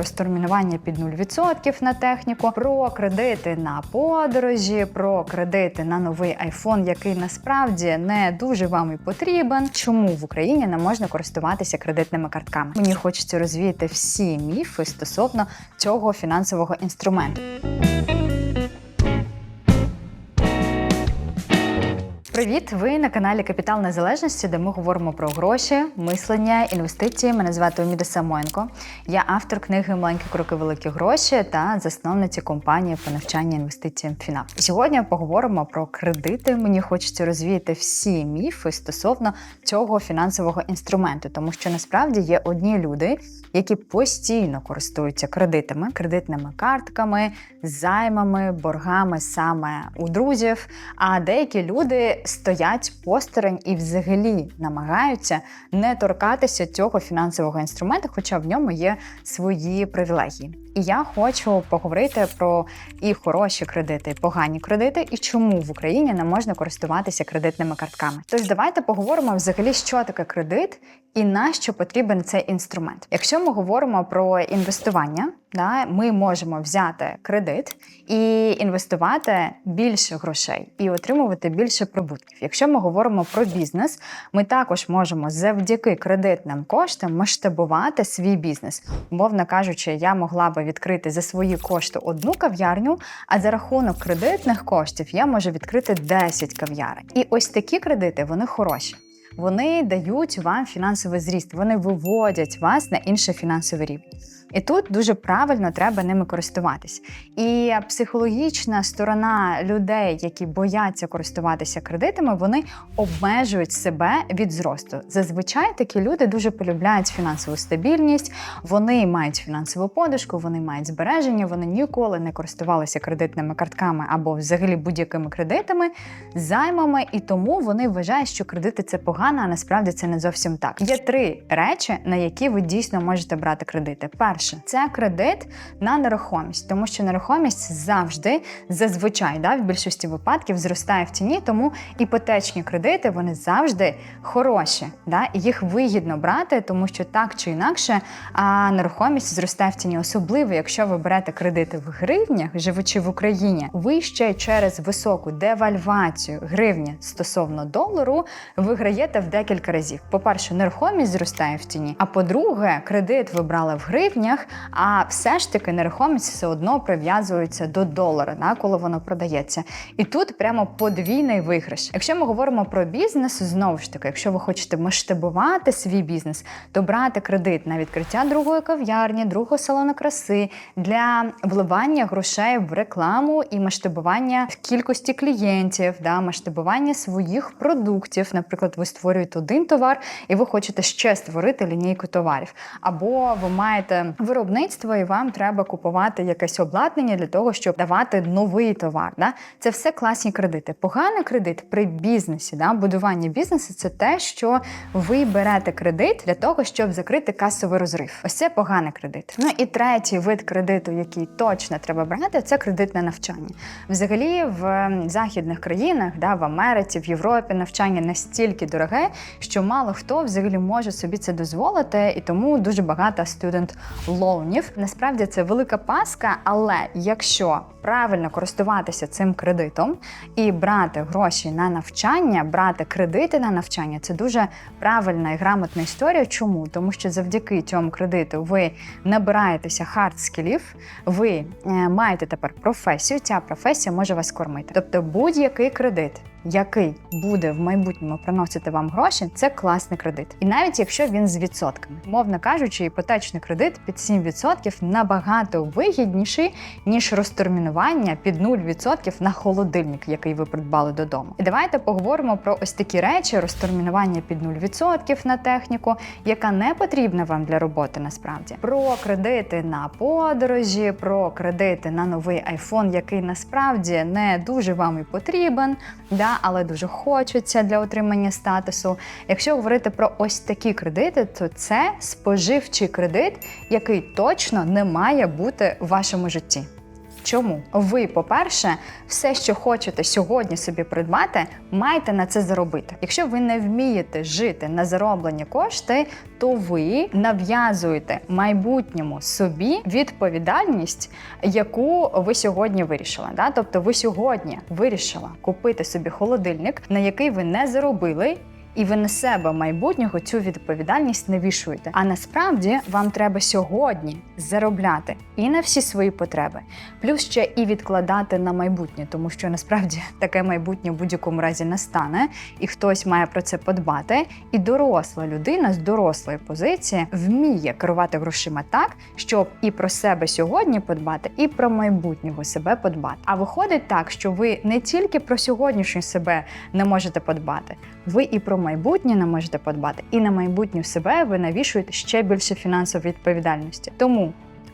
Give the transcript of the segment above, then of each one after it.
розтермінування під 0% на техніку, про кредити на подорожі, про кредити на новий айфон, який насправді не дуже вам і потрібен. Чому в Україні не можна користуватися кредитними картками? Мені хочеться розвіяти всі міфи стосовно цього фінансового інструменту. Привіт! Ви на каналі Капітал Незалежності, де ми говоримо про гроші, мислення, інвестиції. Мене звати Уміда Самойенко. Я автор книги Маленькі кроки, великі гроші та засновниці компанії по навчанню інвестиціям Фінап. Сьогодні поговоримо про кредити. Мені хочеться розвіяти всі міфи стосовно цього фінансового інструменту, тому що насправді є одні люди, які постійно користуються кредитами, кредитними картками, займами, боргами саме у друзів. А деякі люди стоять посторонь і взагалі намагаються не торкатися цього фінансового інструменту, хоча в ньому є свої привілегії. І я хочу поговорити про і хороші кредити, і погані кредити, і чому в Україні не можна користуватися кредитними картками. Тож давайте поговоримо взагалі, що таке кредит і на що потрібен цей інструмент. Якщо ми говоримо про інвестування, да, ми можемо взяти кредит і інвестувати більше грошей і отримувати більше прибутків. Якщо ми говоримо про бізнес, ми також можемо завдяки кредитним коштам масштабувати свій бізнес. Умовно кажучи, я могла би відкрити за свої кошти одну кав'ярню, а за рахунок кредитних коштів я можу відкрити 10 кав'ярень. І ось такі кредити вони хороші. Вони дають вам фінансовий зріст, вони виводять вас на інший фінансовий рівень. І тут дуже правильно треба ними користуватись. І психологічна сторона людей, які бояться користуватися кредитами, вони обмежують себе від зросту. Зазвичай такі люди дуже полюбляють фінансову стабільність, вони мають фінансову подушку, вони мають збереження, вони ніколи не користувалися кредитними картками або взагалі будь-якими кредитами, займами, і тому вони вважають, що кредити це погано, а насправді це не зовсім так. Є три речі, на які ви дійсно можете брати кредити. Перше це кредит на нерухомість, тому що нерухомість завжди, зазвичай, да, в більшості випадків зростає в ціні, тому іпотечні кредити вони завжди хороші. Да, і їх вигідно брати, тому що так чи інакше а нерухомість зростає в ціні, особливо якщо ви берете кредити в гривнях, живучи в Україні, ви ще через високу девальвацію гривні стосовно долару виграєте в декілька разів. По-перше, нерухомість зростає в ціні. А по-друге, кредит ви брали в гривнях, а все ж таки нерухомість все одно прив'язується до долара, да, коли воно продається. І тут прямо подвійний виграш. Якщо ми говоримо про бізнес, знову ж таки, якщо ви хочете масштабувати свій бізнес, то брати кредит на відкриття другої кав'ярні, другого салону краси для вливання грошей в рекламу і масштабування кількості клієнтів, да, масштабування своїх продуктів. Наприклад, ви створюєте один товар і ви хочете ще створити лінійку товарів. Або ви маєте виробництво, і вам треба купувати якесь обладнання для того, щоб давати новий товар. Да? Це все класні кредити. Поганий кредит при бізнесі, да? будування бізнесу це те, що ви берете кредит для того, щоб закрити касовий розрив. Ось це поганий кредит. Ну і третій вид кредиту, який точно треба брати, це кредит на навчання. Взагалі, в західних країнах, да, в Америці, в Європі навчання настільки дороге, що мало хто взагалі може собі це дозволити, і тому дуже багато студент лоунів. Насправді це велика паска, але якщо правильно користуватися цим кредитом і брати гроші на навчання, брати кредити на навчання це дуже правильна і грамотна історія. Чому? Тому що завдяки цьому кредиту ви набираєтеся хард-скілів, ви е, маєте тепер професію. Ця професія може вас кормити. Тобто будь-який кредит. Який буде в майбутньому приносити вам гроші, це класний кредит. І навіть якщо він з відсотками, мовно кажучи, іпотечний кредит під 7% набагато вигідніший, ніж розтермінування під 0% на холодильник, який ви придбали додому. І давайте поговоримо про ось такі речі: розтермінування під 0% на техніку, яка не потрібна вам для роботи насправді. Про кредити на подорожі, про кредити на новий айфон, який насправді не дуже вам і потрібен. Да, але дуже хочеться для отримання статусу. Якщо говорити про ось такі кредити, то це споживчий кредит, який точно не має бути в вашому житті. Чому? Ви, по-перше, все, що хочете сьогодні собі придбати, маєте на це заробити. Якщо ви не вмієте жити на зароблені кошти, то ви нав'язуєте майбутньому собі відповідальність, яку ви сьогодні вирішили. Да? Тобто, ви сьогодні вирішили купити собі холодильник, на який ви не заробили. І ви на себе майбутнього цю відповідальність не вішуєте. А насправді вам треба сьогодні заробляти і на всі свої потреби, плюс ще і відкладати на майбутнє, тому що насправді таке майбутнє в будь-якому разі настане, і хтось має про це подбати. І доросла людина з дорослої позиції вміє керувати грошима так, щоб і про себе сьогодні подбати, і про майбутнього себе подбати. А виходить так, що ви не тільки про сьогоднішнє себе не можете подбати, ви і про майбутнє не можете подбати, і на майбутнє себе ви навішуєте ще більше фінансової відповідальності. Тому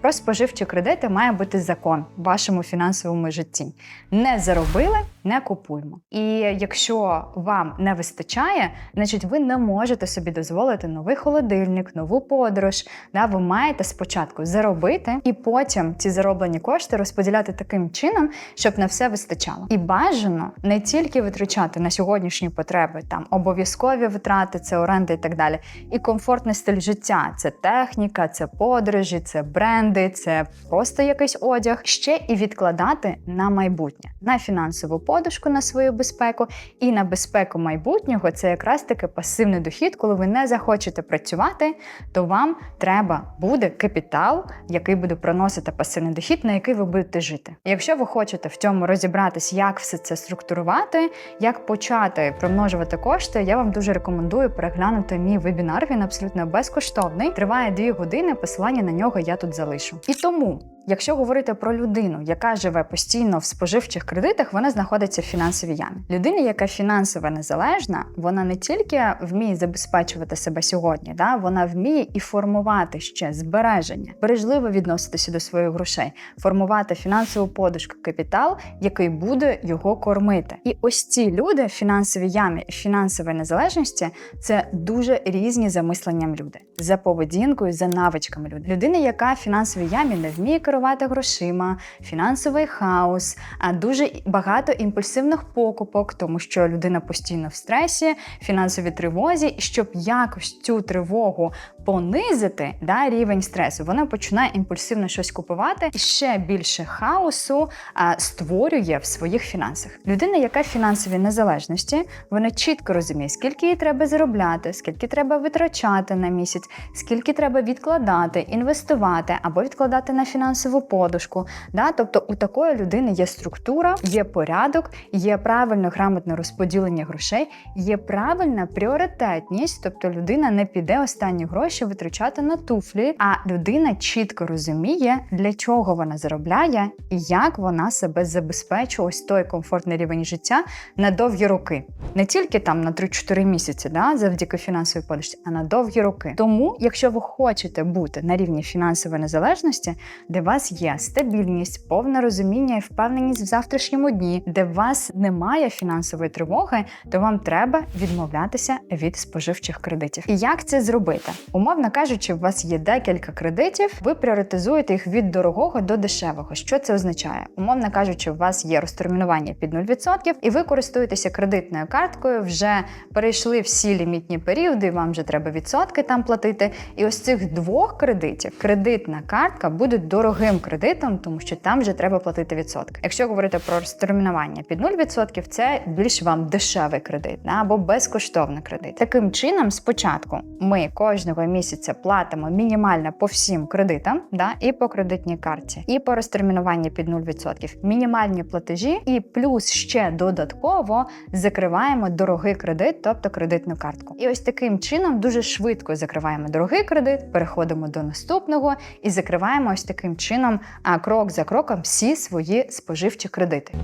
про споживчі кредити має бути закон в вашому фінансовому житті. Не заробили, не купуємо. І якщо вам не вистачає, значить ви не можете собі дозволити новий холодильник, нову подорож. Да, ви маєте спочатку заробити і потім ці зароблені кошти розподіляти таким чином, щоб на все вистачало. І бажано не тільки витрачати на сьогоднішні потреби, там обов'язкові витрати, це оренди і так далі, і комфортний стиль життя це техніка, це подорожі, це бренди, це просто якийсь одяг. Ще і відкладати на майбутнє, на фінансову подушку, на свою безпеку і на безпеку майбутнього. Це якраз таки пасивний дохід, коли ви не захочете працювати, то вам треба буде капітал, який буде приносити пасивний дохід, на який ви будете жити. Якщо ви хочете в цьому розібратись, як все це структурувати, як почати примножувати кошти, я вам дуже рекомендую переглянути мій вебінар. Він абсолютно безкоштовний. Триває дві години. Посилання на нього я тут залишу. І тому. Якщо говорити про людину, яка живе постійно в споживчих кредитах, вона знаходиться в фінансовій ямі. Людина, яка фінансово незалежна, вона не тільки вміє забезпечувати себе сьогодні, да вона вміє і формувати ще збереження, бережливо відноситися до своїх грошей, формувати фінансову подушку, капітал, який буде його кормити. І ось ці люди в фінансовій ямі і фінансової незалежності це дуже різні за мисленням люди, за поведінкою, за навичками люди. Людина, яка в фінансовій ямі не вміє керувати грошима, фінансовий хаос, а дуже багато імпульсивних покупок, тому що людина постійно в стресі, фінансовій тривозі, і щоб якось цю тривогу понизити, да, рівень стресу, вона починає імпульсивно щось купувати і ще більше хаосу а, створює в своїх фінансах. Людина, яка в фінансовій незалежності, вона чітко розуміє, скільки їй треба заробляти, скільки треба витрачати на місяць, скільки треба відкладати, інвестувати або відкладати на фінансову подушку. Да? Тобто у такої людини є структура, є порядок, є правильне грамотне розподілення грошей, є правильна пріоритетність, тобто людина не піде останні гроші витрачати на туфлі, а людина чітко розуміє, для чого вона заробляє і як вона себе забезпечує ось той комфортний рівень життя на довгі роки. Не тільки там на 3-4 місяці, да, завдяки фінансовій подушці, а на довгі роки. Тому, якщо ви хочете бути на рівні фінансової незалежності, де вас є стабільність, повне розуміння і впевненість в завтрашньому дні, де вас немає фінансової тривоги, то вам треба відмовлятися від споживчих кредитів. І як це зробити? Умовно кажучи, у вас є декілька кредитів, ви пріоритизуєте їх від дорогого до дешевого. Що це означає? Умовно кажучи, у вас є розтермінування під 0%, і ви користуєтеся кредитною карткою, вже перейшли всі лімітні періоди, і вам вже треба відсотки там платити. І ось цих двох кредитів кредитна картка буде дорогим кредитом, тому що там вже треба платити відсотки. Якщо говорити про розтермінування під 0%, це більш вам дешевий кредит або безкоштовний кредит. Таким чином, спочатку ми кожного місяця платимо мінімально по всім кредитам, да, і по кредитній карті, і по розтермінуванні під 0%. Мінімальні платежі, і плюс ще додатково закриваємо дорогий кредит, тобто кредитну картку. І ось таким чином дуже швидко закриваємо дорогий кредит, переходимо до наступного і закриваємо ось таким чином, крок за кроком всі свої споживчі кредити.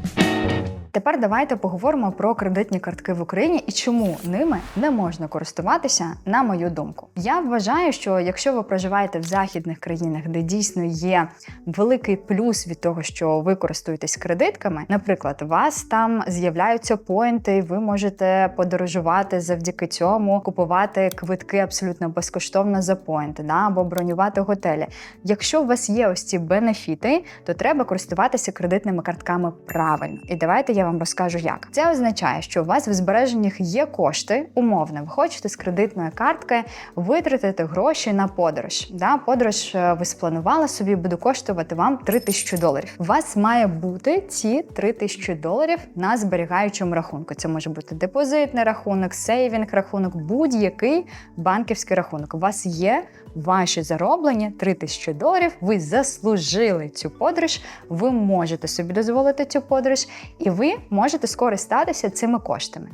Тепер давайте поговоримо про кредитні картки в Україні і чому ними не можна користуватися, на мою думку. Я вважаю, що якщо ви проживаєте в західних країнах, де дійсно є великий плюс від того, що ви користуєтесь кредитками, наприклад, у вас там з'являються поінти, ви можете подорожувати завдяки цьому, купувати квитки абсолютно безкоштовно за поінти, да, або бронювати готелі. Якщо у вас є ось ці бенефіти, то треба користуватися кредитними картками правильно. І давайте я вам розкажу, як це означає, що у вас в збереженнях є кошти, умовно, ви хочете з кредитної картки витратити гроші на подорож. Да, подорож е, ви спланували собі, буде коштувати вам 3 тисячі доларів. У вас має бути ці 3 тисячі доларів на зберігаючому рахунку. Це може бути депозитний рахунок, сейвінг рахунок, будь-який банківський рахунок. У вас є ваші зароблені 3 тисячі доларів. Ви заслужили цю подорож, ви можете собі дозволити цю подорож, і ви можете скористатися цими коштами.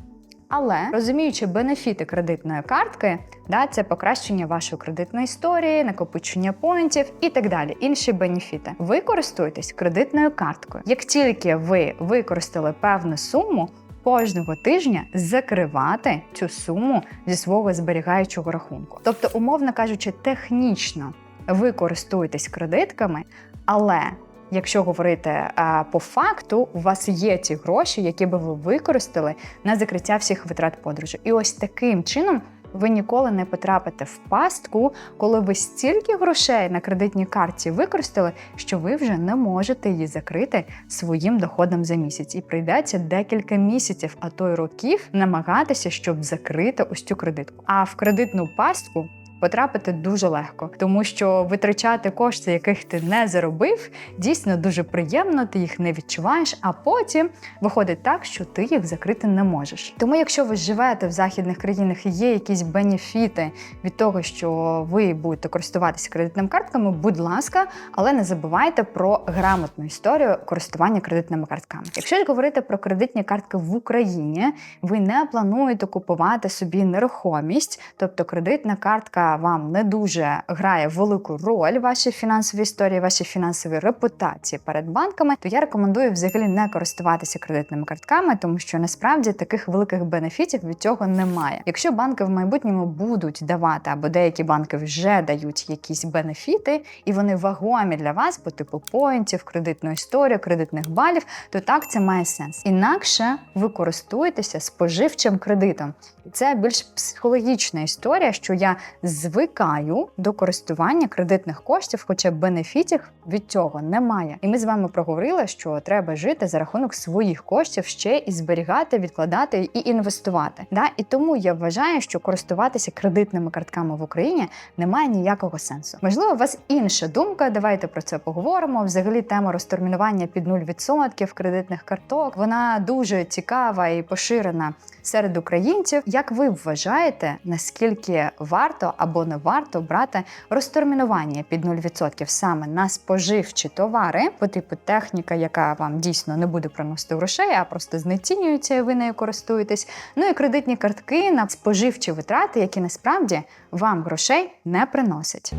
Але розуміючи бенефіти кредитної картки, да, це покращення вашої кредитної історії, накопичення поінтів і так далі. Інші бенефіти. Ви користуєтесь кредитною карткою. Як тільки ви використали певну суму, кожного тижня закривати цю суму зі свого зберігаючого рахунку. Тобто, умовно кажучи, технічно ви користуєтесь кредитками, але Якщо говорити по факту, у вас є ті гроші, які би ви використали на закриття всіх витрат подорожі. І ось таким чином ви ніколи не потрапите в пастку, коли ви стільки грошей на кредитній карті використали, що ви вже не можете її закрити своїм доходом за місяць. І прийдеться декілька місяців, а то й років намагатися, щоб закрити ось цю кредитку. А в кредитну пастку потрапити дуже легко, тому що витрачати кошти, яких ти не заробив, дійсно дуже приємно, ти їх не відчуваєш, а потім виходить так, що ти їх закрити не можеш. Тому, якщо ви живете в західних країнах і є якісь бенефіти від того, що ви будете користуватися кредитними картками, будь ласка, але не забувайте про грамотну історію користування кредитними картками. Якщо ж говорити про кредитні картки в Україні, ви не плануєте купувати собі нерухомість, тобто кредитна картка вам не дуже грає велику роль в вашій фінансовій історії, вашій фінансовій репутації перед банками, то я рекомендую взагалі не користуватися кредитними картками, тому що насправді таких великих бенефітів від цього немає. Якщо банки в майбутньому будуть давати, або деякі банки вже дають якісь бенефіти, і вони вагомі для вас, по типу поінтів, кредитну історію, кредитних балів, то так це має сенс. Інакше ви користуєтеся споживчим кредитом. Це більш психологічна історія, що я звикаю до користування кредитних коштів, хоча бенефітів від цього немає. І ми з вами проговорили, що треба жити за рахунок своїх коштів ще і зберігати, відкладати і інвестувати. Да? І тому я вважаю, що користуватися кредитними картками в Україні немає ніякого сенсу. Можливо, у вас інша думка. Давайте про це поговоримо. Взагалі, тема розтермінування під 0% кредитних карток вона дуже цікава і поширена серед українців. Як ви вважаєте, наскільки варто або не варто брати розтермінування під 0% саме на споживчі товари, по типу техніка, яка вам дійсно не буде приносити грошей, а просто знецінюється, і ви нею користуєтесь. Ну і кредитні картки на споживчі витрати, які насправді вам грошей не приносять.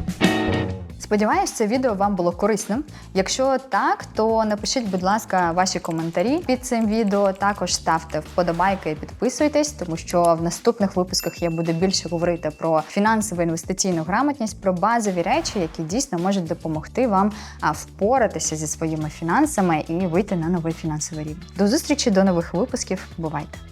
Сподіваюсь, це відео вам було корисним. Якщо так, то напишіть, будь ласка, ваші коментарі під цим відео. Також ставте вподобайки і підписуйтесь, тому що в наступних випусках я буду більше говорити про фінансову інвестиційну грамотність, про базові речі, які дійсно можуть допомогти вам впоратися зі своїми фінансами і вийти на новий фінансовий рівень. До зустрічі до нових випусків. Бувайте!